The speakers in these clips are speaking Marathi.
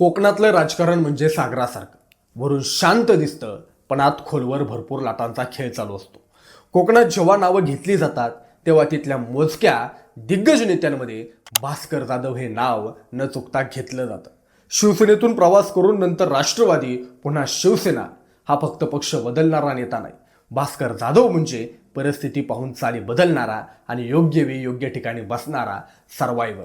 कोकणातलं राजकारण म्हणजे सागरासारखं. वरून शांत दिसतं पण आत खोलवर भरपूर लाटांचा खेळ चालू असतो. कोकणात जेव्हा नावं घेतली जातात तेव्हा तिथल्या मोजक्या दिग्गज नेत्यांमध्ये भास्कर जाधव हे नाव न चुकता घेतलं जातं. शिवसेनेतून प्रवास करून नंतर राष्ट्रवादी पुन्हा शिवसेना. हा फक्त पक्ष बदलणारा नेता नाही. भास्कर जाधव म्हणजे परिस्थिती पाहून चाली बदलणारा आणि योग्य वेळी योग्य ठिकाणी बसणारा सर्वायवर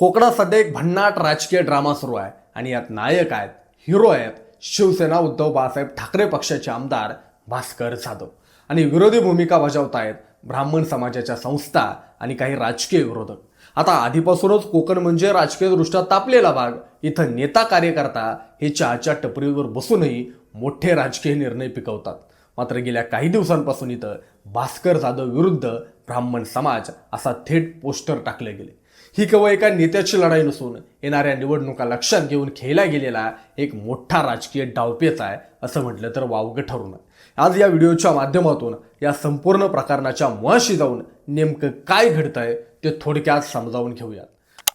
कोकणात सध्या एक भन्नाट राजकीय ड्रामा सुरू आहे आणि यात नायक आहेत हिरो आहेत शिवसेना उद्धव बाळासाहेब ठाकरे पक्षाचे आमदार भास्कर जाधव. आणि विरोधी भूमिका बजावत आहेत ब्राह्मण समाजाच्या संस्था आणि काही राजकीय विरोधक. आता आधीपासूनच कोकण म्हणजे राजकीयदृष्ट्या तापलेला भाग. इथं नेता कार्यकर्ता हे चहाच्या टपरीवर बसूनही मोठे राजकीय निर्णय पिकवतात. मात्र गेल्या काही दिवसांपासून इथं भास्कर जाधव विरुद्ध ब्राह्मण समाज असा थेट पोस्टर टाकले गेले. ही केवळ एका नेत्याची लढाई नसून येणाऱ्या निवडणुका लक्षात घेऊन खेळला गेलेला एक मोठा राजकीय डावपेच आहे असं म्हटलं तर वावगं ठरू नये आज या व्हिडिओच्या माध्यमातून या संपूर्ण प्रकरणाच्या मुळाशी जाऊन नेमकं काय घडतंय ते थोडक्यात समजावून घेऊयात.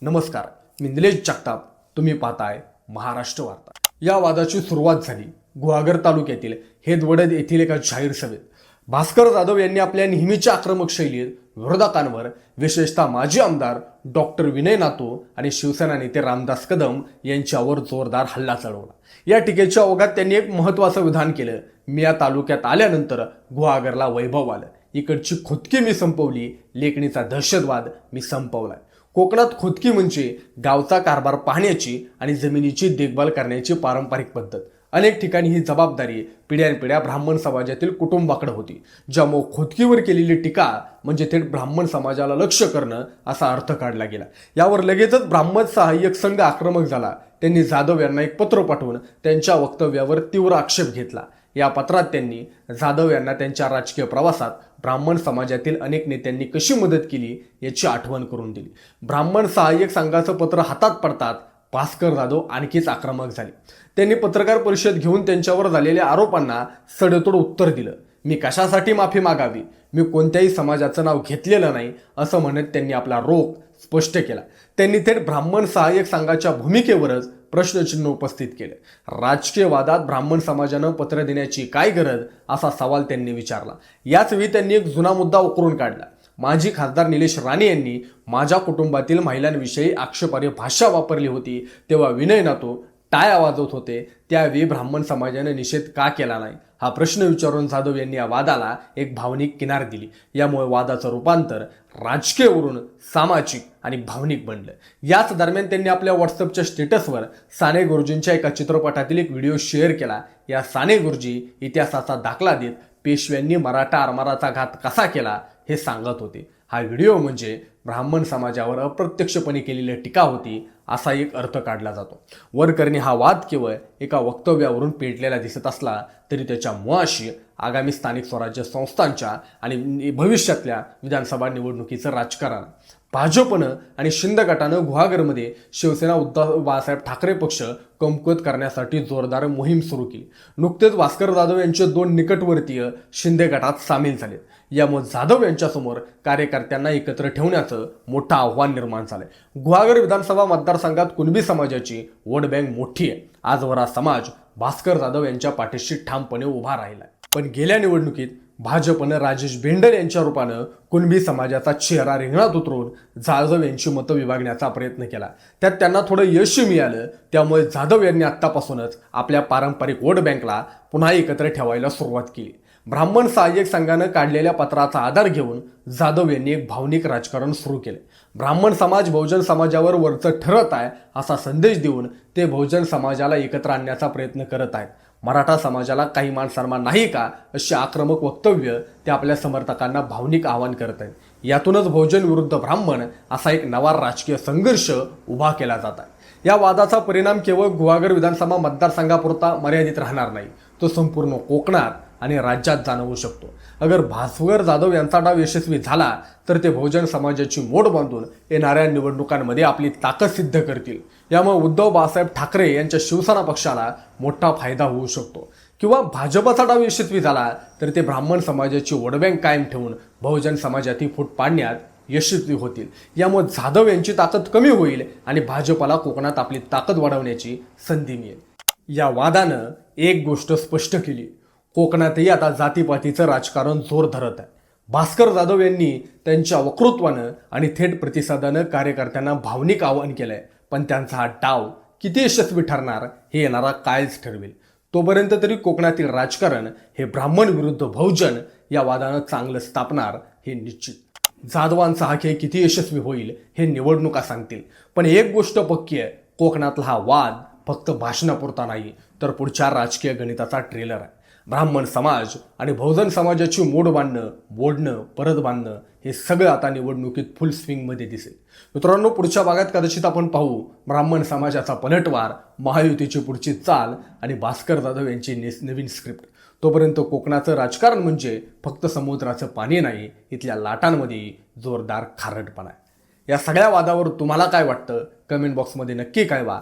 नमस्कार मी निलेश जगताप. तुम्ही पाहताय महाराष्ट्र वार्ता. या वादाची सुरुवात झाली गुहागर तालुक्यातील हेदवडद येथील एका जाहीर सभेत. भास्कर जाधव यांनी आपल्या नेहमीच्या आक्रमक शैलीत विरोधकांवर विशेषतः माजी आमदार डॉक्टर विनय नातो आणि शिवसेना नेते रामदास कदम यांच्यावर जोरदार हल्ला चढवला. या टीकेच्या ओघात त्यांनी एक महत्वाचं विधान केलं. मी या तालुक्यात आल्यानंतर गुहागरला वैभव आलं. इकडची खुदकी मी संपवली लेखणीचा दहशतवाद मी संपवलाय. कोकणात खुदकी म्हणजे गावचा कारभार पाहण्याची आणि जमिनीची देखभाल करण्याची पारंपरिक पद्धत. अनेक ठिकाणी ही जबाबदारी पिढ्यानपिढ्या ब्राह्मण समाजातील कुटुंबाकडे होती. ज्यामुळे खोदकीवर केलेली टीका म्हणजे थेट ब्राह्मण समाजाला लक्ष करणं असा अर्थ काढला गेला. यावर लगेचच ब्राह्मण सहाय्यक संघ आक्रमक झाला. त्यांनी जाधव यांना एक पत्र पाठवून त्यांच्या वक्तव्यावर तीव्र आक्षेप घेतला. या पत्रात त्यांनी जाधव यांना त्यांच्या राजकीय प्रवासात ब्राह्मण समाजातील अनेक नेत्यांनी कशी मदत केली याची आठवण करून दिली. ब्राह्मण सहाय्यक संघाचं पत्र हातात पडतात भास्कर जाधव आणखीच आक्रमक झाले. त्यांनी पत्रकार परिषद घेऊन त्यांच्यावर झालेल्या आरोपांना सडेतोड उत्तर दिलं. मी कशासाठी माफी मागावी? मी कोणत्याही समाजाचं नाव घेतलेलं नाही असं म्हणत त्यांनी आपला रोख स्पष्ट केला. त्यांनी थेट ब्राह्मण सहाय्यक संघाच्या भूमिकेवरच प्रश्नचिन्ह उपस्थित केले. राजकीय वादात ब्राह्मण समाजानं पत्र देण्याची काय गरज? असा सवाल त्यांनी विचारला. याच वेळी त्यांनी एक जुना मुद्दा उकरून काढला. माजी खासदार निलेश राणे यांनी माझ्या कुटुंबातील महिलांविषयी आक्षेपार्ह भाषा वापरली होती तेव्हा विनय नातो टाय वाजवत होते. त्यावेळी ब्राह्मण समाजाने निषेध का केला नाही? हा प्रश्न विचारून जाधव यांनी या वादाला एक भावनिक किनार दिली. यामुळे वादाचं रूपांतर राजकीयवरून सामाजिक आणि भावनिक बनलं. याच दरम्यान त्यांनी आपल्या व्हॉट्सअपच्या स्टेटसवर साने गुरुजींच्या एका चित्रपटातील एक व्हिडिओ शेअर केला. या साने गुरुजी इतिहासाचा दाखला देत पेशव्यांनी मराठा आरमाराचा घात कसा केला? हे सांगत होते. हा व्हिडिओ म्हणजे ब्राह्मण समाजावर अप्रत्यक्षपणे केलेली टीका होती असा एक अर्थ काढला जातो. वरकरणी हा वाद केवळ एका वक्तव्यावरून पेटलेला दिसत असला तरी त्याच्या मुळाशी आगामी स्थानिक स्वराज्य संस्थांच्या आणि भविष्यातल्या विधानसभा निवडणुकीचं राजकारण. भाजपनं आणि शिंदे गटानं गुहागरमध्ये शिवसेना उद्धव बाळासाहेब ठाकरे पक्ष कमकुवत करण्यासाठी जोरदार मोहीम सुरू केली. नुकतेच भास्कर जाधव यांचे दोन निकटवर्तीय शिंदे गटात सामील झाले यामुळे जाधव यांच्यासमोर कार्यकर्त्यांना एकत्र ठेवण्याचं मोठं आव्हान निर्माण झालंय. गुहागर विधानसभा मतदारसंघात कुणबी समाजाची वोट बँक मोठी आहे. आजवर हा समाज भास्कर जाधव यांच्या पाठीशी ठामपणे उभा राहिला पण गेल्या निवडणुकीत भाजपनं राजेश भेंडर यांच्या रूपानं कुणबी समाजाचा चेहरा रिंगणात उतरून जाधव यांची मतं विभागण्याचा प्रयत्न केला. त्यात त्यांना थोडं यश मिळालं. त्यामुळे जाधव यांनी आत्तापासूनच आपल्या पारंपरिक वोट बँकला पुन्हा एकत्र ठेवायला सुरुवात केली. ब्राह्मण सहाय्यक संघानं काढलेल्या पत्राचा आधार घेऊन जाधव यांनी एक भावनिक राजकारण सुरू केले. ब्राह्मण समाज बहुजन समाजावर वरचं ठरत आहे असा संदेश देऊन ते बहुजन समाजाला एकत्र आणण्याचा प्रयत्न करत आहेत. मराठा समाजाला काही मान सन्मान नाही का अशी आक्रमक वक्तव्य ते आपल्या समर्थकांना भावनिक आवाहन करत आहेत. यातूनच बहुजन विरुद्ध ब्राह्मण असा एक नवा राजकीय संघर्ष उभा केला जात आहे. या वादाचा परिणाम केवळ गुहागर विधानसभा मतदारसंघापुरता मर्यादित राहणार नाही. तो संपूर्ण कोकणात आणि राज्यात जाणवू शकतो. अगर भास्कर जाधव यांचा डाव यशस्वी झाला तर ते बहुजन समाजाची मोड बांधून येणाऱ्या निवडणुकांमध्ये आपली ताकद सिद्ध करतील. यामुळे उद्धव बाळासाहेब ठाकरे यांच्या शिवसेना पक्षाला मोठा फायदा होऊ शकतो. किंवा भाजपचा डाव यशस्वी झाला तर ते ब्राह्मण समाजाची वडबँक कायम ठेवून बहुजन समाजातील फूट पाडण्यात यशस्वी होतील. यामुळे जाधव यांची ताकद कमी होईल आणि भाजपाला कोकणात आपली ताकद वाढवण्याची संधी मिळेल. या वादानं एक गोष्ट स्पष्ट केली. कोकणातही आता जातीपातीचं राजकारण जोर धरत आहे. भास्कर जाधव यांनी त्यांच्या वक्तृत्वानं आणि थेट प्रतिसादानं कार्यकर्त्यांना भावनिक आवाहन केलं आहे पण त्यांचा हा डाव किती यशस्वी ठरणार हे येणारा कायच ठरवेल. तोपर्यंत तरी कोकणातील राजकारण हे ब्राह्मण विरुद्ध बहुजन या वादानं चांगलं स्थापणार हे निश्चित. जाधवांचा हा खेळ किती यशस्वी होईल हे निवडणुका सांगतील. पण एक गोष्ट पक्की आहे कोकणातला हा वाद फक्त भाषणापुरता नाही तर पुढच्या राजकीय गणिताचा ट्रेलर आहे. ब्राह्मण समाज आणि बहुजन समाजाची मोड बांधणं मोडणं परत बांधणं हे सगळं आता निवडणुकीत फुल स्विंगमध्ये दिसेल. मित्रांनो पुढच्या भागात कदाचित आपण पाहू ब्राह्मण समाजाचा पलटवार महायुतीची पुढची चाल आणि भास्कर जाधव यांची नेस- नवीन स्क्रिप्ट तोपर्यंत कोकणाचं राजकारण म्हणजे फक्त समुद्राचं पाणी नाही इथल्या लाटांमध्ये जोरदार खारटपणा आहे. या सगळ्या वादावर तुम्हाला काय वाटतं? कमेंट बॉक्समध्ये नक्की कळवा.